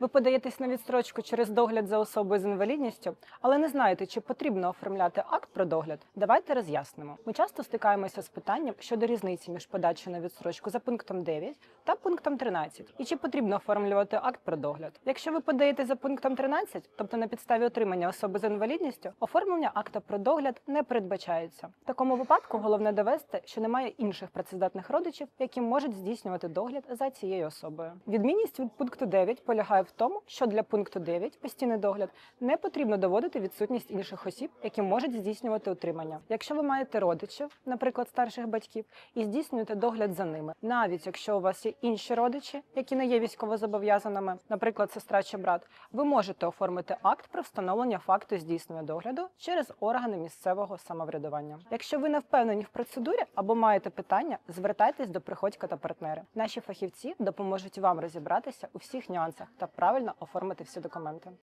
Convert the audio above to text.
Ви подаєтесь на відстрочку через догляд за особою з інвалідністю, але не знаєте, чи потрібно оформляти акт про догляд. Давайте роз'яснимо. Ми часто стикаємося з питанням щодо різниці між подачею на відстрочку за пунктом 9 та пунктом 13, і чи потрібно оформлювати акт про догляд. Якщо ви подаєте за пунктом 13, тобто на підставі отримання особи з інвалідністю, оформлення акта про догляд не передбачається. В такому випадку головне довести, що немає інших працездатних родичів, які можуть здійснювати догляд за цією особою. Відмінність від пункту 9 полягає в тому, що для пункту 9 постійний догляд не потрібно доводити відсутність інших осіб, які можуть здійснювати утримання. Якщо ви маєте родичів, наприклад, старших батьків, і здійснюєте догляд за ними, навіть якщо у вас є інші родичі, які не є військовозобов'язаними, наприклад, сестра чи брат, ви можете оформити акт про встановлення факту здійснення догляду через органи місцевого самоврядування. Якщо ви не впевнені в процедурі або маєте питання, звертайтесь до приходька та партнери. Наші фахівці допоможуть вам розібратися у всіх нюансах та правильно оформити всі документи.